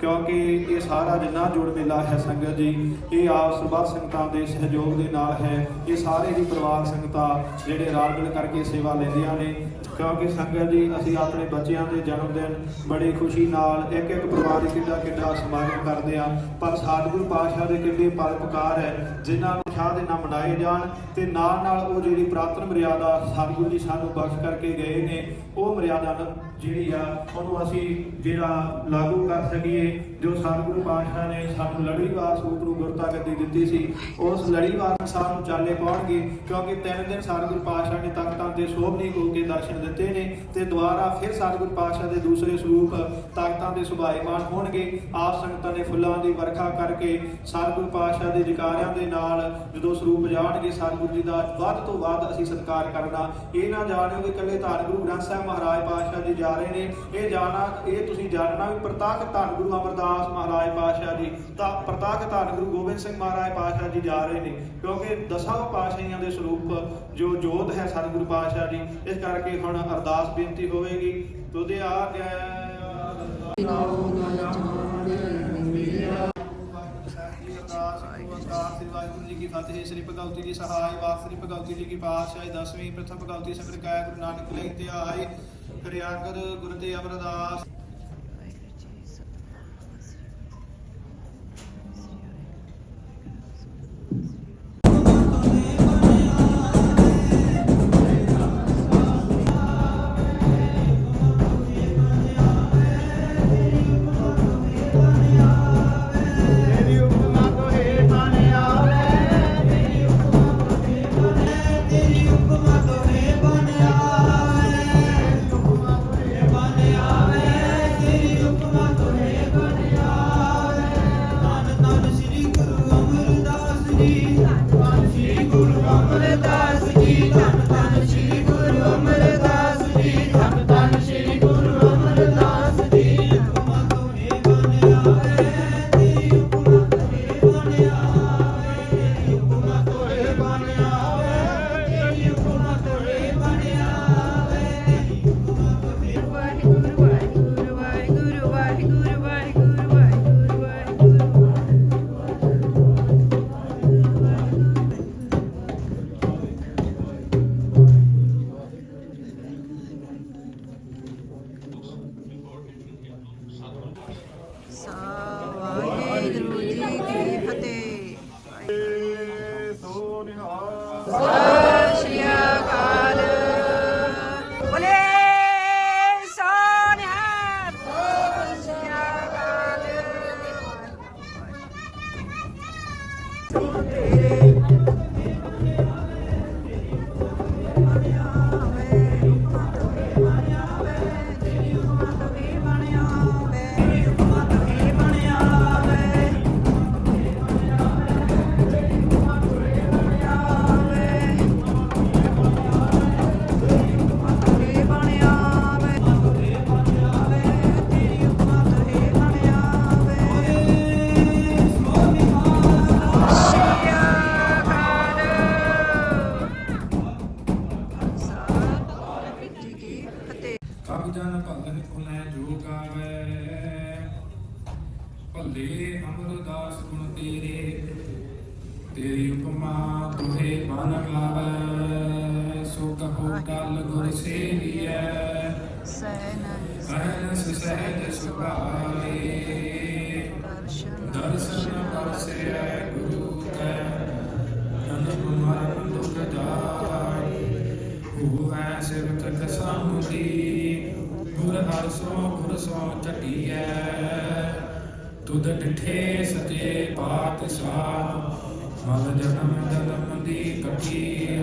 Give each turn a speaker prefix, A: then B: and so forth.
A: ਕਿਉਂਕਿ ਇਹ ਸਾਰਾ ਜਿੰਨਾ ਜੋੜ ਮੇਲਾ ਹੈ ਸੰਗਤ ਜੀ, ਇਹ ਆਪ ਸਰਬੱਤ ਸੰਗਤਾਂ ਦੇ ਸਹਿਯੋਗ ਦੇ ਨਾਲ ਹੈ। ਇਹ ਸਾਰੇ ਹੀ ਪਰਿਵਾਰ ਸੰਗਤਾਂ ਜਿਹੜੇ ਰਲ ਮਿਲ ਕਰਕੇ ਸੇਵਾ ਲੈਂਦੀਆਂ ਨੇ ਕਿਉਂਕਿ ਸੰਗਤ ਜੀ, ਅਸੀਂ ਆਪਣੇ ਬੱਚਿਆਂ ਦੇ ਜਨਮ ਦਿਨ ਬੜੀ ਖੁਸ਼ੀ ਨਾਲ ਇੱਕ ਇੱਕ ਪਰਿਵਾਰ ਕਿੱਡਾ ਕਿੱਡਾ ਸਮਾਗਮ ਕਰਦੇ ਆ ਪਰ ਸਤਿਗੁਰੂ ਪਾਤਸ਼ਾਹ ਦੇ ਕਿੱਡੇ ਪਰਪਕਾਰ ਹੈ, ਜਿਨ੍ਹਾਂ ਨੂੰ ਸ਼ਾਹ ਦੇ ਨਾਲ ਮਨਾਏ ਜਾਣ ਤੇ ਨਾਲ ਨਾਲ ਉਹ ਜਿਹੜੀ ਪ੍ਰਾਤਨ ਮਰਿਆਦਾ ਸਤਿਗੁਰੂ ਜੀ ਸਾਨੂੰ ਬਖਸ਼ ਕਰਕੇ ਗਏ ਨੇ, ਉਹ ਮਰਿਆਦਾ ਜਿਹੜੀ ਆ, ਉਹਨੂੰ ਅਸੀਂ ਜਿਹੜਾ ਲਾਗੂ ਕਰ ਸਕੀਏ। ਜੋ ਸਤਿਗੁਰੂ ਪਾਤਸ਼ਾਹ ਨੇ ਸਾਨੂੰ ਲੜੀਵਾਰ ਸਰੂਪ ਨੂੰ ਗੁਰਤਾ ਗੱਦੀ ਦਿੱਤੀ ਸੀ, ਉਸ ਲੜੀਵਾਰ ਅਨੁਸਾਰ ਨੂੰ ਚਾਲੇ ਪਾਉਣਗੇ, ਕਿਉਂਕਿ ਤਿੰਨ ਦਿਨ ਸਤਿਗੁਰੂ ਪਾਤਸ਼ਾਹ ਨੇ ਤਖਤਾਂ ਤੇ ਸੋਭਨੀ ਹੋ ਕੇ ਦਰਸ਼ਨ ਦਿੱਤੇ ਨੇ ਤੇ ਦੁਬਾਰਾ ਫਿਰ ਸਤਿਗੁਰੂ ਪਾਤਸ਼ਾਹ ਦੇ ਦੂਸਰੇ ਸਰੂਪ ਤਖਤਾਂ ਦੇ ਸੁਭਾਏਮਾਨ ਹੋਣਗੇ। ਆਪ ਸੰਗਤਾਂ ਨੇ ਫੁੱਲਾਂ ਦੀ ਵਰਖਾ ਕਰਕੇ ਸਤਿਗੁਰੂ ਪਾਤਸ਼ਾਹ ਦੇ ਜਕਾਰਿਆਂ ਦੇ ਨਾਲ ਜਦੋਂ ਸਰੂਪ ਜਾਣਗੇ ਸਤਿਗੁਰੂ ਜੀ ਦਾ ਵੱਧ ਤੋਂ ਵੱਧ ਅਸੀਂ ਸਤਿਕਾਰ ਕਰਨਾ। ਇਹ ਨਾ ਜਾਣਿਓ ਕਿ ਇਕੱਲੇ ਧੰਨ ਗੁਰੂ ਗ੍ਰੰਥ ਸਾਹਿਬ ਮਹਾਰਾਜ ਪਾਤਸ਼ਾਹ ਜੀ ਜਾ ਰਹੇ ਨੇ। ਇਹ ਜਾਣਾ, ਇਹ ਤੁਸੀਂ ਜਾਣਨਾ ਵੀ ਪ੍ਰਤਾਖ ਧੰਨ ਗੁਰੂ ਅਮਰਦਾਸ ਮਹਾਰਾਜ ਪਾਤਸ਼ਾਹ ਜੀ ਤਾਂ ਪ੍ਰਤਾਖ ਧੰਨ ਗੁਰੂ ਗੋਬਿੰਦ ਸਿੰਘ ਮਹਾਰਾਜ ਪਾਤਸ਼ਾਹ ਜੀ ਜਾ ਰਹੇ ਨੇ ਕਿਉਂਕਿ ਦਸਾਂ ਪਾਤਸ਼ਾਹੀਆਂ ਦੇ ਸਰੂਪ ਜੋ ਜੋਤ ਹੈ ਸਤਿਗੁਰੂ ਪਾਤਸ਼ਾਹ ਜੀ ਇਸ ਕਰਕੇ ਹੁਣ ਅਰਦਾਸ ਬੇਨਤੀ ਹੋਵੇਗੀ ਤੁਦੇ ਆ ਗਿਆ ਵਾਹਿਗੁਰੂ ਜੀ ਕੀ ਫਤਿਹ ਸ੍ਰੀ ਭਗਵਤੀ ਜੀ ਸਹਾਇ ਵਾਕ ਸ੍ਰੀ ਭਗਵਤੀ ਜੀ ਕੀ ਪਾਤਸ਼ਾਹੀ ਦਸਵੀਂ ਪ੍ਰਥਮ ਭਗਵਤੀ ਸਫ਼ਰ ਕਾਇ ਗੁਰੂ ਨਾਨਕ ਲਈ ਧਿਆਈ ਕਰਿਆਗਰ ਗੁਰੂ ਤੇ ਅਮਰਦਾਸ
B: 와.
C: ਕਬ ਜਨ ਭਗਤ ਪੁਨੈ ਜੋ ਗਾਵੇ। ਭੱਲੇ ਅਮਰਦਾਸ ਗੁਣ ਤੇਰੇ ਤੇਰੀ ਉਪਮਾ ਤੁਹੇ ਬਨ ਗਾਵੇ। ਸੋ ਕਹੋ ਕਲ ਗੁਰ ਸੇਵੀਐ। ਸਹਿਨਸ ਸਹਿਜ ਸੁਭਾਏ ਦਰਸ਼ਨ ਪਰਸੈ ਹਰ ਸੋ ਗੁਰ ਸੋ ਚਟੀਐ ਤੁਧ ਡਿਠੇ ਸਚੇ ਪਾਤਸ਼ਾਹ। ਮਨ ਜਨਮ ਜਨਮ ਦੀ ਕਟੀ।